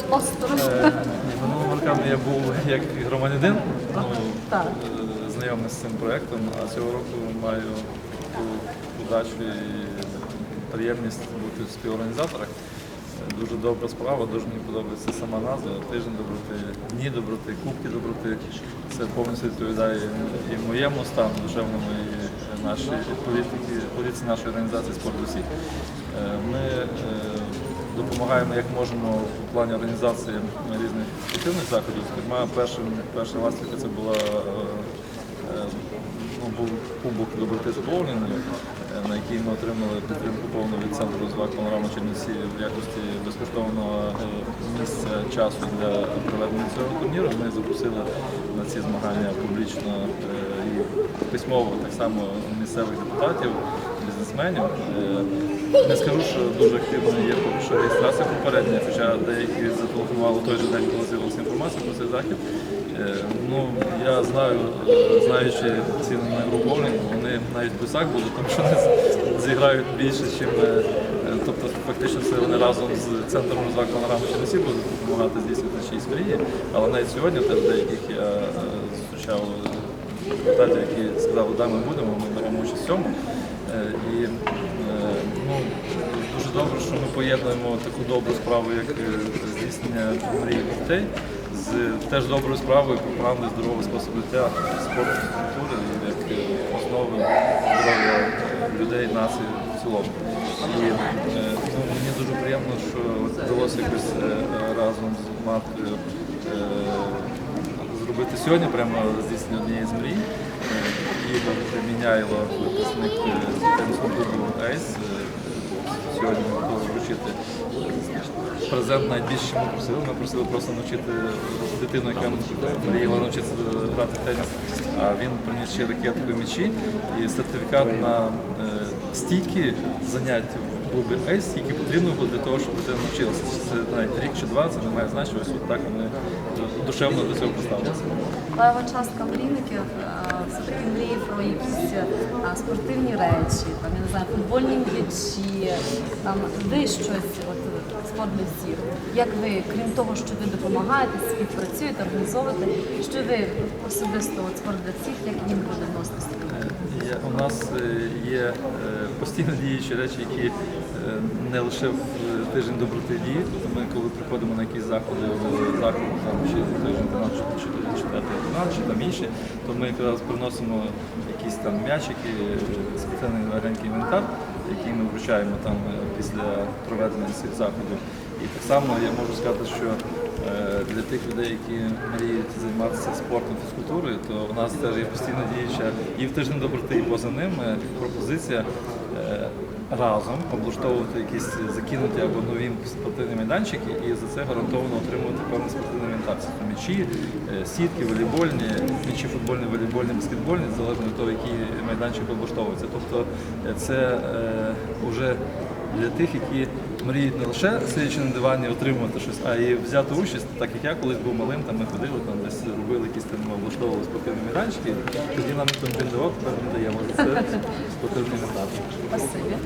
були осторонь. Е, Минулого року я був як громадянин, ну, Так. е, знайомий з цим проєктом, а цього року маю ту удачу і приємність бути в співорганізаторах. Е, Дуже добра справа, дуже мені подобається сама назва. Тиждень доброти, дні доброти, кубки доброти. Це повністю відповідає і моєму стану душевному, і нашій політиці нашої організації спорт усіх. Ми допомагаємо як можемо в плані організації різних спортивних заходів. Зокрема, першим, перша ластівка це була е, е, ну, був кубок доброти з е, на який ми отримали підтримку повну від центру розваг панорама Чернівці в якості безкоштовного місця часу для проведення цього турніру. Ми запросили на ці змагання публічно і письмово так само місцевих депутатів, бізнесменів. Е, Не скажу, що дуже активно є поки що реєстрація попередня, хоча деякі зателефонували той же день, коли з'явилася інформація про цей захід. Е, Ну, я знаю, е, знаючи ціни на гру вони навіть в плюсах будуть, тому що вони зіграють більше, ніж тобто фактично це вони разом з центром розваг панорами Чернівці будуть допомагати здійснити чиїсь мрії. Але навіть сьогодні теж деяких я е, зустрічав депутатів, які сказали, да, ми будемо, ми беремо участь в цьому. І е, ну, дуже добре, що ми поєднуємо таку добру справу, як е, здійснення мрії дітей, з теж доброю справою поправною здорового способу життя, спорту, культури, як е, основи здоров'я людей, нації в цілому. І ну, мені дуже приємно, що вдалося якось разом з маткою зробити сьогодні прямо здійснення однієї з мрій. Е, Ігор Міняйло, випускник е, з тенісного клубу АЕС, е, сьогодні ми готові вручити презент навіть більше, ми просили. Ми просили просто навчити дитину, яка мріяла навчитися грати в теніс. А він приніс ще ракетку і м'ячі і сертифікат на е, стільки занять в клубі АЕС, які потрібно було для того, щоб дитина навчилася. Це навіть рік чи два, це не має значення. Ось так вони душевно до цього поставилися. Лева частка мрійників е, все-таки мріє про якісь спортивні речі, там, я не знаю, футбольні м'ячі, там ви щось, от спорт для всіх. Як ви, крім того, що ви допомагаєте, співпрацюєте, організовуєте, що ви особисто от спорт для всіх, як він буде вноситися? У нас е, є е, постійно діючі речі, які не лише в тиждень доброти. Тобто ми, коли приходимо на якісь заходи, заходи там чи тиждень 13, чи 4 чи там інші, то ми якраз приносимо якісь там м'ячики, е, спеціальний легенький інвентар, який ми вручаємо там е, після проведення цих заходів. І так само я можу сказати, що е, для тих людей, які мріють займатися спортом, фізкультурою, то у нас теж є постійно діюча і в тиждень доброти, і поза ним пропозиція разом облаштовувати якісь закинуті або нові спортивні майданчики і за це гарантовано отримувати певний спортивний інвентар. Це м'ячі, е, сітки, волейбольні, м'ячі футбольні, волейбольні, баскетбольні, залежно від того, який майданчик облаштовується. Тобто е, це вже для тих, які мріють не лише сидячи на дивані отримувати щось, а і взяти участь, так як я колись був малим, там ми ходили, там десь робили якісь там облаштовували спортивні майданчики. Тоді нам давав, тепер не даємо. Це спортивний. Спасибі.